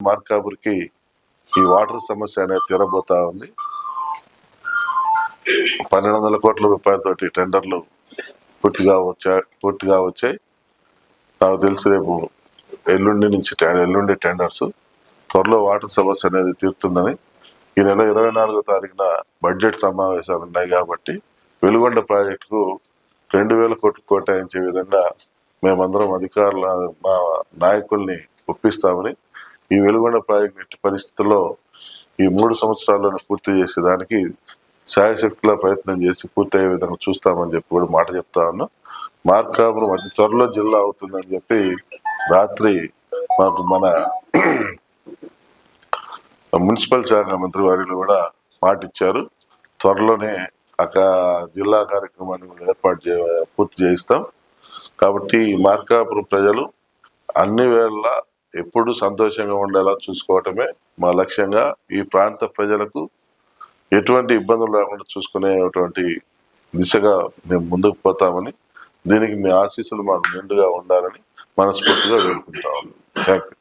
మార్కాపురికి ఈ వాటర్ సమస్య అనేది తీరబోతా ఉంది. పన్నెండు వందల కోట్ల రూపాయలతోటి టెండర్లు పూర్తిగా వచ్చా పూర్తిగా వచ్చాయి. నాకు తెలిసి రేపు ఎల్లుండి నుంచి ఎల్లుండి టెండర్స్. త్వరలో వాటర్ సమస్య అనేది తీరుతుందని ఈ నెల ఇరవై నాలుగో తారీఖున బడ్జెట్ సమావేశాలు ఉన్నాయి కాబట్టి వెలుగొండ ప్రాజెక్టుకు రెండు వేల కోట్లు కేటాయించే విధంగా మేమందరం అధికారుల మా నాయకుల్ని ఒప్పిస్తామని ఈ వెలుగొండ ప్రాజెక్టు ఎట్టి పరిస్థితుల్లో ఈ మూడు సంవత్సరాల్లోనే పూర్తి చేసేదానికి శాయశక్తుల ప్రయత్నం చేసి పూర్తయ్యే విధంగా చూస్తామని చెప్పి కూడా మాట చెప్తా ఉన్నా. మార్కాపురం అతి త్వరలో జిల్లా అవుతుందని చెప్పి రాత్రి మాకు మన మున్సిపల్ శాఖ మంత్రి వారిలో కూడా మాట ఇచ్చారు. త్వరలోనే అక్కడ జిల్లా కార్యక్రమాన్ని కూడా ఏర్పాటు చే పూర్తి చేయిస్తాం. కాబట్టి మార్కాపురం ప్రజలు అన్ని వేళ ఎప్పుడు సంతోషంగా ఉండేలా చూసుకోవటమే మా లక్ష్యంగా ఈ ప్రాంత ప్రజలకు ఎటువంటి ఇబ్బందులు లేకుండా చూసుకునేటువంటి దిశగా మేము ముందుకు పోతామని దీనికి మీ ఆశీస్సులు మాకు నిండుగా ఉండాలని మనస్ఫూర్తిగా వేడుకుంటాము థ్యాంక్ యూ